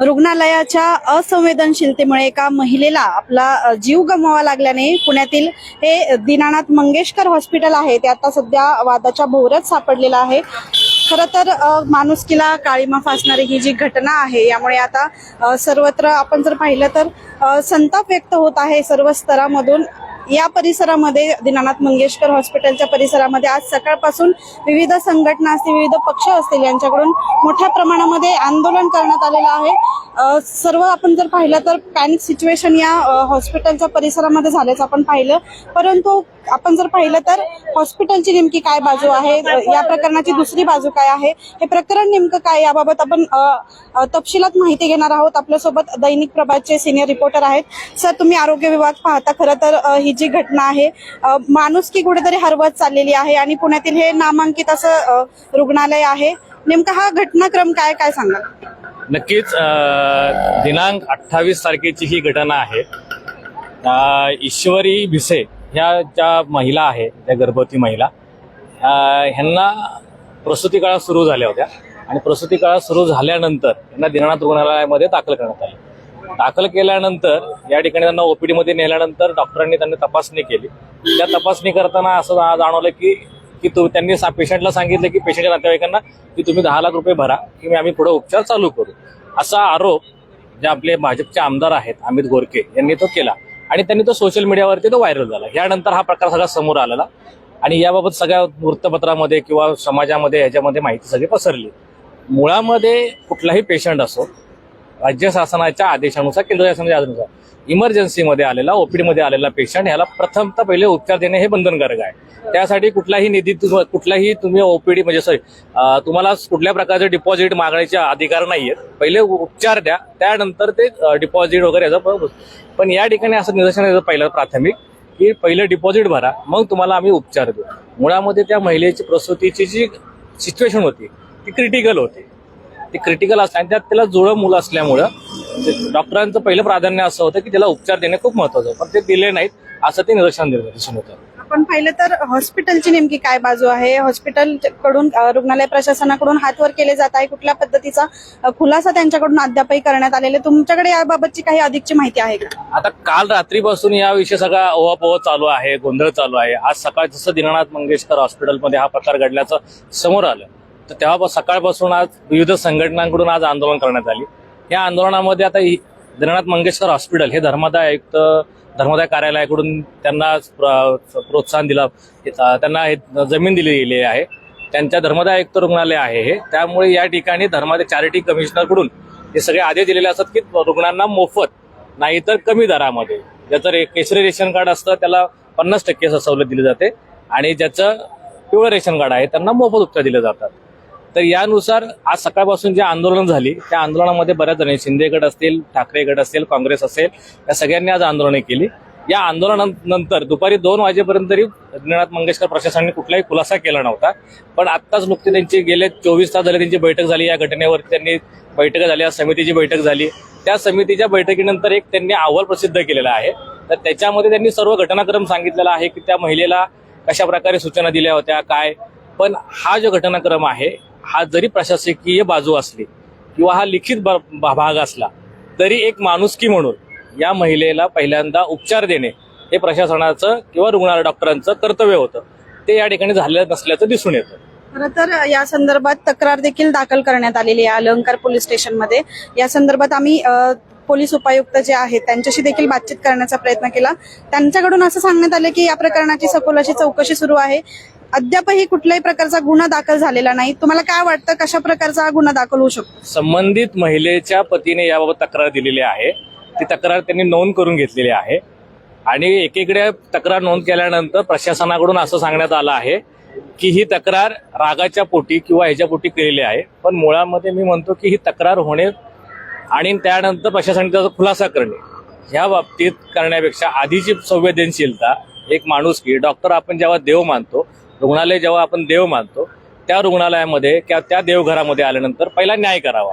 रुग्णालयाच्या असंवेदनशीलतेमुळे एका महिलेला आपला जीव गमवावा लागल्याने पुण्यातील हे दीनानाथ मंगेशकर हॉस्पिटल आहे. ते आता सध्या वादाच्या भोवऱ्यात सापडलेलं आहे. खरं तर माणुसकीला काळीमा फासणारी ही जी घटना आहे यामुळे आता सर्वत्र आपण जर पाहिलं तर संताप व्यक्त होत आहे सर्व स्तरामधून. या परिसरामध्ये दीनानाथ मंगेशकर हॉस्पिटलच्या परिसरामध्ये आज सकाळपासून विविध संघटना असतील विविध पक्ष असतील यांच्याकडून मोठ्या प्रमाणामध्ये आंदोलन करण्यात आलेलं आहे. सर्व आपण जर पाहिलं तर पॅनिक सिच्युएशन या हॉस्पिटलच्या परिसरामध्ये झाल्याचं आपण पाहिलं. परंतु आपण जर पाहिलं तर हॉस्पिटलची नेमकी काय बाजू आहे? या प्रकरणाची दुसरी बाजू काय आहे? हे प्रकरण नेमकं काय? याबाबत आपण तपशिलात माहिती घेणार आहोत. आपल्यासोबत दैनिक प्रभातचे सिनियर रिपोर्टर आहेत. सर तुम्ही आरोग्य विभाग पाहता. खरं तर ही जी घटना आहे माणूस की कुठेतरी हरवत चाललेली आहे आणि पुण्यातील हे नामांकित असं रुग्णालय आहे. नेमका हा घटनाक्रम काय काय सांगा नक्कीच दिनांक अठ्ठावीस तारखेची ही घटना आहे. ईश्वरी भिसे ह्या ज्या महिला आहे त्या गर्भवती महिला ह्यांना प्रसूती काळात सुरू झाल्या होत्या. आणि प्रसूती काळात सुरू झाल्यानंतर यांना दिनानाथ रुग्णालयामध्ये दाखल करण्यात आले. दाखल केल्यानंतर या ठिकाणी त्यांना ओपीडीमध्ये नेल्यानंतर डॉक्टरांनी त्यांनी तपासणी केली. त्या तपासणी करताना असं जाणवलं की की तो त्यांनी पेशंटला सांगितलं की पेशंटच्या नातेवाईकांना की तुम्ही दहा लाख रुपये भरा की आम्ही पुढे उपचार चालू करू. असा आरोप जे आपले भाजपचे आमदार आहेत अमित गोरके यांनी तो केला. आणि त्यांनी तो सोशल मीडियावरती तो व्हायरल झाला. यानंतर हा प्रकार सगळा समोर आलेला. आणि याबाबत सगळ्या वृत्तपत्रामध्ये किंवा समाजामध्ये ह्याच्यामध्ये माहिती सगळी पसरली. मुळामध्ये कुठलाही पेशंट असो राज्य शासनाच्या आदेशानुसार केंद्र शासनाच्या आदेशानुसार इमर्जन्सीमध्ये आलेला ओपीडीमध्ये आलेला पेशंट ह्याला प्रथमतः पहिले उपचार देणे हे बंधनकारक आहे. त्यासाठी कुठलाही निधी तुम- कुठलाही तुम्ही ओपीडी म्हणजे सॉरी तुम्हाला कुठल्या प्रकारचे डिपॉझिट मागण्याचे अधिकार नाहीये पहिले उपचार द्या त्यानंतर ते डिपॉझिट वगैरे याचा पण या ठिकाणी असं निदर्शन येतं पहिलं प्राथमिक की पहिलं डिपॉझिट भरा मग तुम्हाला आम्ही उपचार देऊ. मुळामध्ये त्या महिलेची प्रसूतीची जी सिच्युएशन होती ती क्रिटिकल होती. ती क्रिटिकल असते आणि त्यात त्याला जुळं मुलं असल्यामुळं डॉक्टरांचं पहिलं प्राधान्य असं होतं की त्याला उपचार देणे खूप महत्वाचं. पण ते दिले नाहीत असं ते निदर्शन दिलं दिसून होतं आपण पाहिलं तर हॉस्पिटलची नेमकी काय बाजू आहे? हॉस्पिटलकडून रुग्णालय प्रशासनाकडून हातवर केले जात आहे कुठल्या पद्धतीचा खुलासा त्यांच्याकडून अद्यापही करण्यात आलेला आहे. तुमच्याकडे याबाबतची काही अधिकची माहिती आहे का? आता काल रात्रीपासून याविषयी सगळा ओवापोह चालू आहे गोंधळ चालू आहे. आज सकाळ जसं दीनानाथ मंगेशकर हॉस्पिटलमध्ये हा प्रकार घडल्याचं समोर आलं तर तेव्हा सकाळपासून आज विविध संघटनांकडून आज आंदोलन करण्यात आली. या आंदोलनामध्ये आता दीनानाथ मंगेशकर हॉस्पिटल हे धर्मादाय आयुक्त धर्मादाय कार्यालयाकडून त्यांना प्र- प्रोत्साहन दिलं त्यांना हे जमीन दिली गेली आहे. त्यांच्या धर्मादाय आयुक्त रुग्णालय आहे हे. त्यामुळे या ठिकाणी धर्मादाय चॅरिटी कमिशनरकडून हे सगळे आदेश दिलेले असतात की रुग्णांना मोफत नाहीतर कमी दरामध्ये. ज्याचं रे केसरी रेशन कार्ड असतं त्याला पन्नास टक्के सवलत दिली जाते. आणि ज्याचं पिवळं रेशन कार्ड आहे त्यांना मोफत उपचार दिले जातात. तर यानुसार आज सकाळपासून जे आंदोलन झाली त्या आंदोलनामध्ये बऱ्याच जणी शिंदे गट असतील ठाकरे गट असेल काँग्रेस असेल या सगळ्यांनी आज आंदोलने केली. या आंदोलनानंतर दुपारी दोन वाजेपर्यंत तरी रवींद्रनाथ मंगेशकर प्रशासनाने कुठलाही खुलासा केला नव्हता. पण आत्ताच नुकती त्यांची गेले चोवीस तास झाले त्यांची बैठक झाली. या घटनेवर त्यांनी बैठक झाली समितीची बैठक झाली. त्या समितीच्या बैठकीनंतर एक त्यांनी अहवाल प्रसिद्ध केलेला आहे. तर त्याच्यामध्ये त्यांनी सर्व घटनाक्रम सांगितलेला आहे की त्या महिलेला कशा प्रकारे सूचना दिल्या होत्या काय? पण हा जो घटनाक्रम आहे हा जरी प्रशासकीय बाजू असली किंवा हा लिखित भा- भाग असला तरी एक माणुसकी म्हणून या महिलेला पहिल्यांदा उपचार देणे हे प्रशासनाचं किंवा रुग्णालय डॉक्टरांचं कर्तव्य होतं. ते या ठिकाणी झालेलं नसल्याचं दिसून येतं. खरं तर या संदर्भात तक्रार देखील दाखल करण्यात आलेली आहे अलंकार पोलीस स्टेशनमध्ये. या संदर्भात आम्ही पोलीस उपायुक्त जे आहेत त्यांच्याशी देखील बातचीत करण्याचा प्रयत्न केला. त्यांच्याकडून असं सांगण्यात आलं की या प्रकरणाची सखोलाची चौकशी सुरू आहे. अद्यापही कुठल्याही प्रकारचा गुन्हा दाखल झालेला नाही. तुम्हाला काय वाटतं कशा प्रकारचा हा गुन्हा दाखल होऊ शकतो? संबंधित महिलेच्या पतीने याबाबत तक्रार दिलेली आहे. ती तक्रार त्यांनी नोंद करून घेतलेली आहे. आणि एकीकडे तक्रार नोंद केल्यानंतर प्रशासनाकडून असं सांगण्यात आलं आहे की ही तक्रार रागाच्या पोटी किंवा ह्याच्या पोटी केलेली आहे. पण मुळामध्ये मी म्हणतो की ही तक्रार होणे आणि त्यानंतर प्रशासनाने त्याचा खुलासा करणे ह्या बाबतीत करण्यापेक्षा आधीची संवेदनशीलता एक माणूस की डॉक्टर आपण जेव्हा देव मानतो रुग्णालय जेव्हा आपण देव मानतो त्या रुग्णालयामध्ये किंवा त्या देवघरामध्ये आल्यानंतर पहिला न्याय करावा.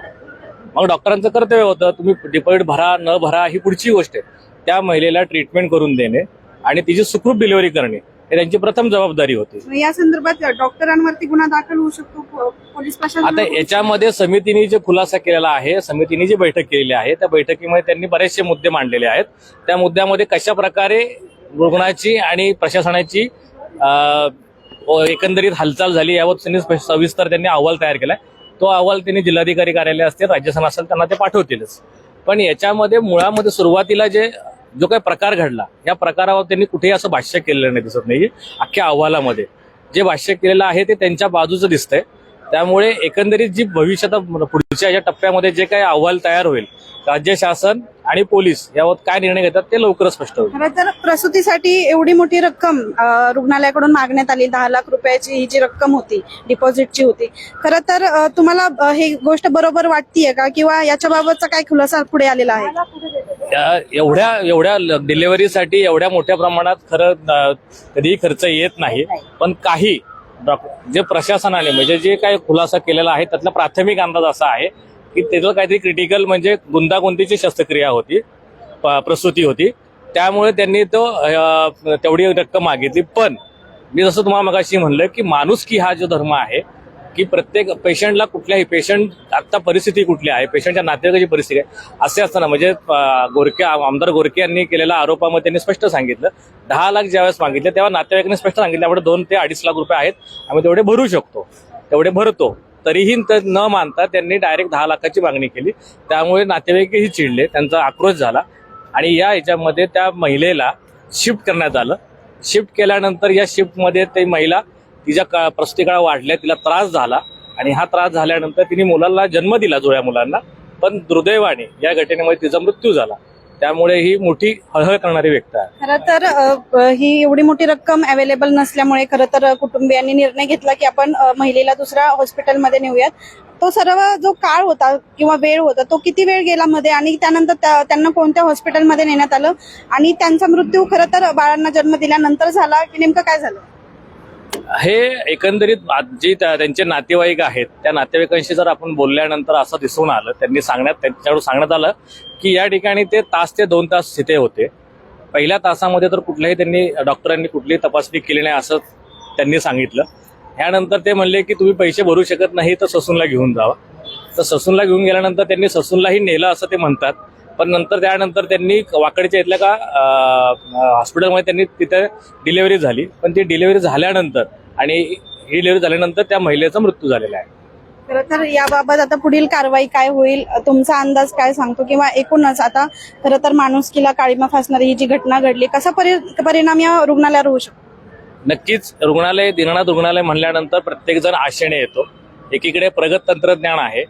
मग डॉक्टरांचं कर्तव्य होतं तुम्ही डिपॉझिट भरा न भरा ही पुढची गोष्ट आहे. त्या महिलेला ट्रीटमेंट करून देणे आणि तिची सुखरूप डिलिव्हरी करणे हे त्यांची प्रथम जबाबदारी होती. या संदर्भात डॉक्टरांवरती गुन्हा दाखल होऊ शकतो पोलीस प्रशासन आता याच्यामध्ये समितीने जे खुलासा केलेला आहे समितीने जी बैठक केलेली आहे त्या बैठकीमध्ये त्यांनी बरेचसे मुद्दे मांडलेले आहेत. त्या मुद्द्यामध्ये कशा प्रकारे रुग्णाची आणि प्रशासनाची एकंदरीत हालचाल झाली यावर त्यांनी सविस्तर त्यांनी अहवाल तयार केलाय. तो अहवाल त्यांनी जिल्हाधिकारी कार्यालय असतील राज्यसन असेल त्यांना ते पाठवतीलच. पण याच्यामध्ये मुळामध्ये सुरुवातीला जे जो काही प्रकार घडला या प्रकारावर त्यांनी कुठेही असं भाष्य केलेलं नाही दिसत नाही अख्ख्या अहवालामध्ये. जे भाष्य केलेलं आहे ते त्यांच्या बाजूचं दिसतंय. त्यामुळे एकंदरीत जी भविष्यात पुढच्या या टप्प्यामध्ये जे काही अहवाल तयार होईल राज्य शासन आणि पोलीस यावर काय निर्णय घेतात ते लवकरच स्पष्ट होईल. खरं तर प्रसूतीसाठी एवढी मोठी रक्कम रुग्णालयाकडून मागण्यात आली. दहा लाख रुपयाची ही जी रक्कम होती डिपॉझिटची होती. खरं तर तुम्हाला ही गोष्ट बरोबर वाटतीये का? किंवा याच्याबाबतचा काय खुलासा पुढे आलेला आहे? एवढ्या एवढ्या डिलिव्हरीसाठी एवढ्या मोठ्या प्रमाणात खरं कधीही खर्च येत नाही. पण काही जे प्रशासनाने म्हणजे जे काही खुलासा केलेला आहे त्यातला प्राथमिक अंदाज असा आहे की त्याचं काहीतरी क्रिटिकल म्हणजे गुंतागुंतीची शस्त्रक्रिया होती प- प्रसूती होती. त्यामुळे त्यांनी तो तेवढी रक्कम मागितली. पण मी जसं तुम्हाला मगाशी म्हणलं की माणुसकी हा जो धर्म आहे की प्रत्येक पेशंटला कुठल्याही पेशंट आता परिस्थिती कुठली आहे पेशंटच्या नातेवाईकाची परिस्थिती आहे असे असताना म्हणजे गोरके आमदार गोरके यांनी केलेल्या आरोपामध्ये त्यांनी स्पष्ट सांगितलं. दहा लाख ज्यावेळेस मागितले तेव्हा नातेवाईकांनी स्पष्ट सांगितलं आपण दोन ते अडीच लाख रुपये आहेत आम्ही तेवढे भरू शकतो तेवढे भरतो. तरीही ते न मानता त्यांनी डायरेक्ट दहा लाखाची मागणी केली. त्यामुळे नातेवाईकही चिडले त्यांचा आक्रोश झाला. आणि या याच्यामध्ये त्या महिलेला शिफ्ट करण्यात आलं. शिफ्ट केल्यानंतर या शिफ्टमध्ये ती महिला तिच्या का प्रस्तिकाळा वाढल्या तिला त्रास झाला. आणि हा त्रास झाल्यानंतर तिने मुलांना जन्म दिला जुळ्या मुलांना. पण दुर्दैवाने या घटनेमध्ये तिचा मृत्यू झाला. त्यामुळे ही मोठी हळहळ करणारी व्यक्त आहे. खरं तर अ, ही एवढी मोठी रक्कम अवेलेबल नसल्यामुळे खरं तर कुटुंबियांनी निर्णय घेतला की आपण अ, महिलेला दुसऱ्या हॉस्पिटलमध्ये नेऊयात. तो सर्व जो काळ होता किंवा वेळ होता तो किती वेळ गेला मध्ये आणि त्यानंतर त्या- त्यांना कोणत्या हॉस्पिटलमध्ये नेण्यात आलं? आणि त्यांचा मृत्यू खरं तर बाळांना जन्म दिल्यानंतर झाला की नेमकं काय झालं? हे एकंदरीत आज जे त्या- त्यांचे नातेवाईक आहेत त्या नातेवाईकांशी जर आपण बोलल्यानंतर असं दिसून आलं त्यांनी सांगण्यात त्यांच्याकडून सांगण्यात आलं की या ठिकाणी ते तास ते दोन तास तिथे होते. पहिल्या तासामध्ये तर कुठल्याही त्यांनी डॉक्टरांनी कुठलीही तपासणी केली नाही असं त्यांनी सांगितलं. ह्यानंतर ते म्हणले की तुम्ही पैसे भरू शकत नाही तर ससूनला घेऊन जावा. तर ससूनला घेऊन गेल्यानंतर त्यांनी ससूनलाही नेलं असं ते म्हणतात. पण नंतर त्यानंतर त्यांनी वाकडच्या इथल्या का हॉस्पिटलमध्ये त्यांनी तिथे डिलिव्हरी झाली. पण ती डिलिव्हरी झाल्यानंतर आणि ही डिलिव्हरी झाल्यानंतर त्या महिलेचा मृत्यू झालेला आहे. खरं तर याबाबत आता पुढील कारवाई काय होईल तुमचा अंदाज काय सांगतो? किंवा एकूणच आता खरं तर माणुसकीला काळीमा फासणारी ही जी घटना घडली कसा परि परिणाम या रुग्णालयावर होऊ शकतो? नक्कीच रुग्णालय दिनानाथ रुग्णालय म्हणल्यानंतर प्रत्येक जण आशेने येतो. एकीकडे प्रगत तंत्रज्ञान आहे.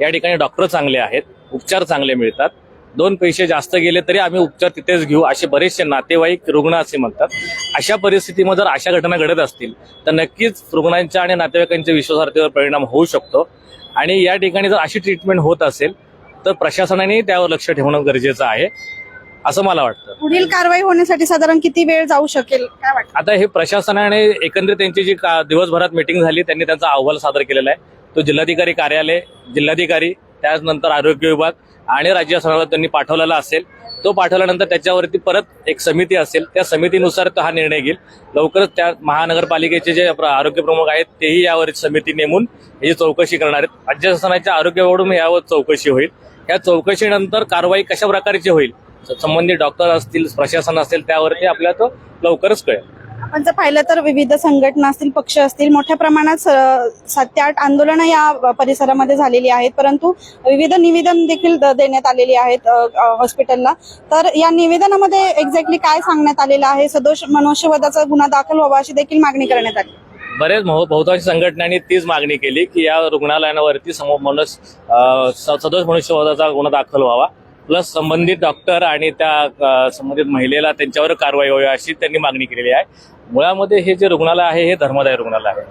या ठिकाणी डॉक्टर चांगले आहेत उपचार चांगले मिळतात. दोन पैसे जास्त गेले तरी आम्ही उपचार तिथेच घेऊ असे बरेचसे नातेवाईक रुग्ण असे म्हणतात. अशा परिस्थितीमध्ये जर अशा घटना घडत असतील तर नक्कीच रुग्णांच्या आणि नातेवाईकांच्या विश्वासार्हतेवर परिणाम होऊ शकतो. आणि या ठिकाणी जर अशी ट्रीटमेंट होत असेल तर प्रशासनाने त्यावर लक्ष ठेवणं गरजेचं आहे असं मला वाटतं. पुढील कारवाई होण्यासाठी साधारण किती वेळ जाऊ शकेल काय वाटतं? आता हे प्रशासनाने एकंदरीत त्यांची जी दिवसभरात मिटिंग झाली त्यांनी त्यांचा अहवाल सादर केलेला आहे. तो जिल्हाधिकारी कार्यालय जिल्हाधिकारी त्याचनंतर आरोग्य विभाग आणि राज्य शासनाला त्यांनी पाठवलेला असेल. तो पाठवल्यानंतर त्याच्यावरती परत एक समिती असेल. त्या समितीनुसार तो हा निर्णय घेईल. लवकरच त्या महानगरपालिकेचे जे आरोग्य प्रमुख आहेत तेही यावर समिती नेमून याची चौकशी करणार आहेत. राज्य शासनाच्या यावर चौकशी होईल. या चौकशीनंतर कारवाई कशा प्रकारची होईल संबंधित डॉक्टर असतील प्रशासन असेल त्यावरती आपल्याला तो लवकरच कळेल. आपण जर पाहिलं तर विविध संघटना असतील पक्ष असतील मोठ्या प्रमाणात सात ते आठ आंदोलनं या परिसरामध्ये झालेली आहेत. परंतु विविध निवेदन देखील द- देण्यात आलेली आहेत हॉस्पिटलला. तर या निवेदनामध्ये एक्झॅक्टली काय सांगण्यात आलेलं आहे? सदोष मनुष्यवधाचा गुन्हा दाखल व्हावा अशी देखील मागणी करण्यात आली. बरेच बहु- बहुतांश संघटनांनी तीच मागणी केली की या रुग्णालयांवरती समो मनुष्य स- सदोष मनुष्यवधाचा गुन्हा दाखल व्हावा. प्लस संबंधित डॉक्टर आणि त्या संबंधित महिलेला त्यांच्यावर कारवाई व्हावी अशी त्यांनी मागणी केलेली आहे. मुळामध्ये हे जे रुग्णालय आहे हे धर्मदाय रुग्णालय आहे.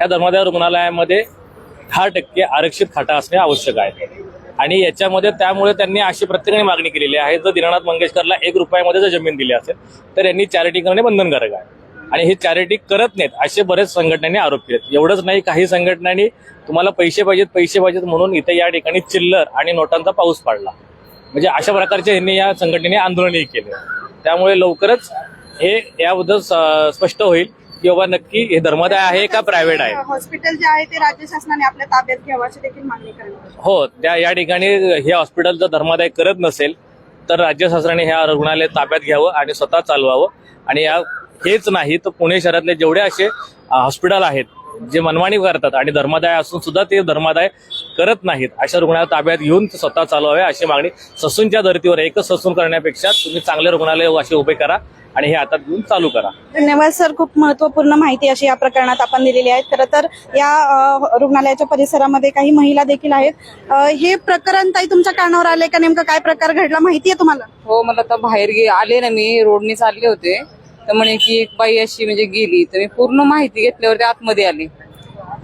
या धर्मदाय रुग्णालयामध्ये दहा टक्के आरक्षित खाटा असणे आवश्यक आहे. आणि याच्यामध्ये त्यामुळे त्यांनी अशी प्रत्येकाने मागणी केलेली आहे जर दीनानाथ मंगेशकरला एक रुपयामध्ये जर जमीन दिली असेल तर यांनी चॅरिटी करणे बंधनकारक आहे. आणि हे चॅरिटी करत नाहीत असे बरेच संघटनांनी आरोप केलेत. एवढंच नाही काही संघटनांनी तुम्हाला पैसे पाहिजेत पैसे पाहिजेत म्हणून इथे या ठिकाणी चिल्लर आणि नोटांचा पाऊस पाडला. म्हणजे अशा प्रकारचे यांनी या संघटनेने आंदोलनही केले. त्यामुळे लवकरच हे याबद्दल स्पष्ट होईल की बाबा नक्की हे धर्मदाय आहे का प्रायव्हेट आहे? हॉस्पिटल जे आहे ते राज्य शासनाने आपल्या ताब्यात घ्यावं अशी देखील मागणी. हो त्या या ठिकाणी हे हॉस्पिटल जर धर्मादाय करत नसेल तर राज्य शासनाने ह्या रुग्णालय ताब्यात घ्यावं आणि स्वतः चालवावं. आणि या हेच नाही तर पुणे शहरातले जेवढे असे हॉस्पिटल आहेत जे मनमानी करतात आणि धर्मादाय असून सुद्धा ते धर्मादाय करत नाहीत अशा रुग्णालय ताब्यात घेऊन ते स्वतः चालवावे अशी मागणी ससूनच्या धर्तीवर एकच ससून करण्यापेक्षा तुम्ही चांगले रुग्णालय असे उभे करा आणि हे हातात घेऊन चालू करा. धन्यवाद सर. खूप महत्त्वपूर्ण माहिती अशी या प्रकरणात आपण दिलेली आहे. खरं तर या रुग्णालयाच्या परिसरामध्ये काही महिला देखील आहेत. हे प्रकरण ताई तुमच्या कानावर आले का? नेमकं काय प्रकार घडला? माहिती आहे तुम्हाला? हो मला आता बाहेर गे आले ना मी. रोडने चालले होते. तर म्हणे की एक बाई अशी म्हणजे गेली. तर मी पूर्ण माहिती घेतल्यावर ते आतमध्ये आले.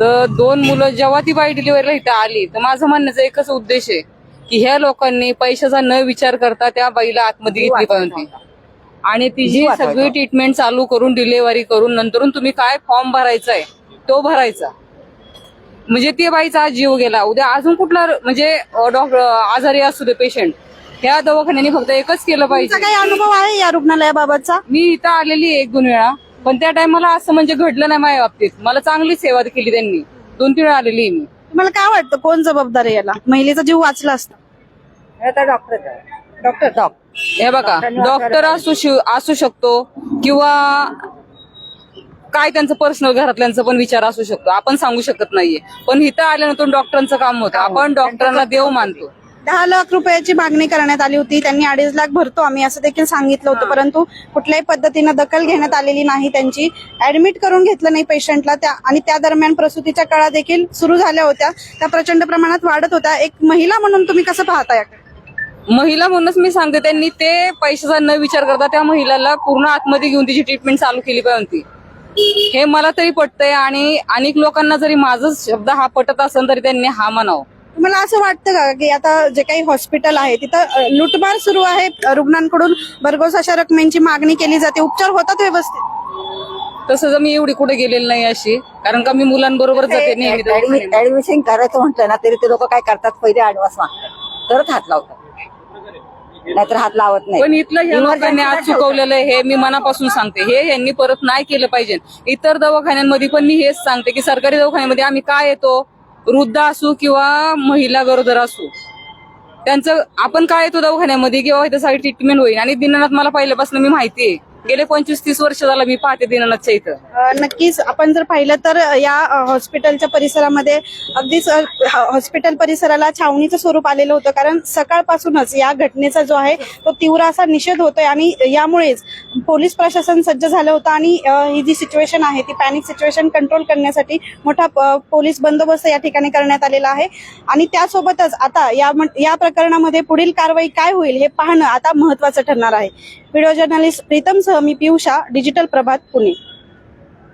तर दोन मुलं जेव्हा ती बाई डिलिव्हरीला इथं आली तर माझं म्हणण्याचा एकच उद्देश आहे की ह्या लोकांनी पैशाचा न विचार करता त्या बाईला आतमध्ये घेतली पाहिजे. आणि तिची सगळी ट्रीटमेंट चालू करून डिलिव्हरी करून नंतरून तुम्ही काय फॉर्म भरायचा आहे तो भरायचा. म्हणजे ते बाईचा आज जीव गेला. उद्या अजून कुठला म्हणजे डॉक्टर आजारी असू दे पेशंट ह्या दवाखान्याने फक्त एकच केलं तुमचा पाहिजे. काही अनुभव आहे या रुग्णालयाबाबतचा? मी इथं आलेली आहे एक दोन वेळा. पण त्या टायमाला असं म्हणजे घडलं नाही माझ्या बाबतीत. मला चांगली सेवा केली त्यांनी. दोन तीन वेळा आलेली आहे मी. तुम्हाला काय वाटतं कोण जबाबदार आहे याला? महिलेचा जीव वाचला असता. डॉक्टर हे बघा डॉक्टर असू शिव- असू शकतो किंवा काय त्यांचं पर्सनल घरातल्यांचा पण विचार असू शकतो. आपण सांगू शकत नाहीये. पण इथं आल्यानंतर डॉक्टरांचं काम होतं. आपण डॉक्टरांना देव मानतो. दहा लाख रुपयाची मागणी करण्यात आली होती. त्यांनी अडीच लाख भरतो आम्ही असं देखील सांगितलं होतं. परंतु कुठल्याही पद्धतीनं दखल घेण्यात आलेली नाही. त्यांची ऍडमिट करून घेतलं नाही पेशंटला त्या आणि त्या दरम्यान प्रसूतीच्या काळा देखील सुरू झाल्या होत्या. त्या प्रचंड प्रमाणात वाढत होत्या. एक महिला म्हणून तुम्ही कसं पाहता याकडे महिला म्हणूनच मी सांगते त्यांनी ते पैशाचा न विचार करता त्या महिलाला पूर्ण आतमध्ये घेऊन तिची ट्रीटमेंट चालू केली पाहिजे होती. हे मला तरी पटतंय आणि अनेक लोकांना जरी माझं शब्द हा पटत असेल तरी त्यांनी हा म्हणावं. तुम्हाला असं वाटतं का की आता जे काही हॉस्पिटल आहे तिथं लुटमार सुरू आहे रुग्णांकडून. भरघोस अशा रकमेची मागणी केली जाते. उपचार होतात व्यवस्थित? तसं जर मी एवढी कुठे गेलेली नाही अशी कारण का मी मुलांबरोबर जाते नेहमी. ऍडमिशन करायचं म्हटलं ना तरी ते लोक काय करतात पहिले ऍडव्हान्स मागतात. तरच हात लावतात. नाहीतर हात लावत नाही. पण इथलं ह्या लोकांनी आज चुकवलेलं आहे हे मी मनापासून सांगते. हे यांनी परत नाही केलं पाहिजे. इतर दवाखान्यांमध्ये पण मी हेच सांगते की सरकारी दवाखान्यामध्ये आम्ही काय येतो वृद्ध असू किंवा महिला गरोदर असू त्यांचं आपण काय येतो दवाखान्यामध्ये किंवा त्यासाठी ट्रीटमेंट होईल आणि दिनानाथ मला पहिल्यापासून मी माहिती आहे. गेले पंचवीस तीस वर्ष झालं मी पाहते दिनानाथच्या इथं. नक्कीच. आपण जर पाहिलं तर या हॉस्पिटलच्या परिसरामध्ये अगदीच ह- हॉस्पिटल परिसराला छावणीचं स्वरूप आलेलं होतं. कारण सकाळपासूनच या घटनेचा जो आहे तो तीव्र असा निषेध होतोय आणि यामुळेच पोलीस प्रशासन सज्ज झालं होतं आणि ही जी सिच्युएशन आहे ती पॅनिक सिच्युएशन कंट्रोल करण्यासाठी मोठा प- पोलीस बंदोबस्त या ठिकाणी करण्यात आलेला आहे. आणि त्यासोबतच आता या या प्रकरणामध्ये पुढील कारवाई काय होईल हे पाहणं आता महत्वाचं ठरणार आहे. व्हिडिओ जर्नलिस्ट प्रीतम सह मी पियुषा डिजिटल प्रभात पुणे.